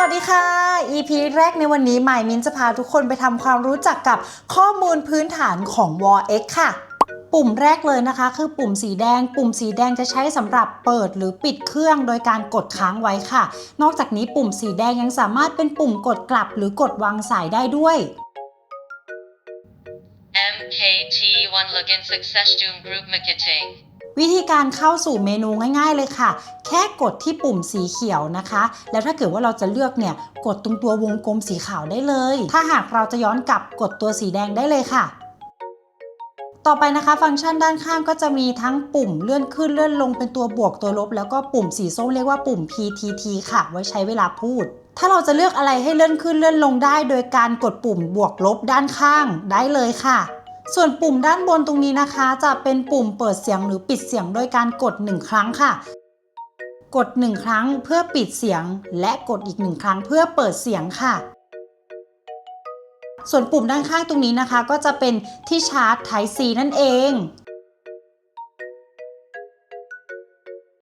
วัสดีค่ะ EP แรกในวันนี้หมายมินจะพาทุกคนไปทำความรู้จักกับข้อมูลพื้นฐานของ w a r X ค่ะปุ่มแรกเลยนะคะ คือปุ่มสีแดง ปุ่มสีแดงจะใช้สำหรับเปิดหรือปิดเครื่องโดยการกดค้างไว้ค่ะ นอกจากนี้ปุ่มสีแดงยังสามารถเป็นปุ่มกดกลับหรือกดวางสายได้ด้วย MKT1 Login Success Doom Group Marketing วิธีการเข้าสู่เมนูง่ายๆเลยค่ะ แค่กดที่ปุ่มสีเขียวนะคะ แล้วถ้าเกิดว่าเราจะเลือกเนี่ยกดตรงตัววงกลมสีขาวได้เลย ถ้าหากเราจะย้อนกลับกดตัวสีแดงได้เลยค่ะต่อไปนะคะฟังก์ชันด้านข้างก็จะมีทั้งปุ่มเลื่อนขึ้นเลื่อนลงเป็นตัวบวกตัวลบ แล้วก็ปุ่มสีส้มเรียกว่าปุ่ม PTT ค่ะ ไว้ใช้เวลาพูด ถ้าเราจะเลือกอะไรให้เลื่อนขึ้นเลื่อนลงได้ โดยการกดปุ่มบวกลบด้านข้างได้เลยค่ะ ส่วนปุ่มด้านบนตรงนี้นะคะ จะเป็นปุ่มเปิดเสียงหรือปิดเสียงโดยการกด 1 ครั้งค่ะ กด 1 ครั้งเพื่อปิดเสียง และกดอีก 1 ครั้งเพื่อเปิดเสียงค่ะ ส่วนปุ่มด้านข้างตรงนี้นะคะ ก็จะเป็นที่ชาร์จ Type C นั่นเอง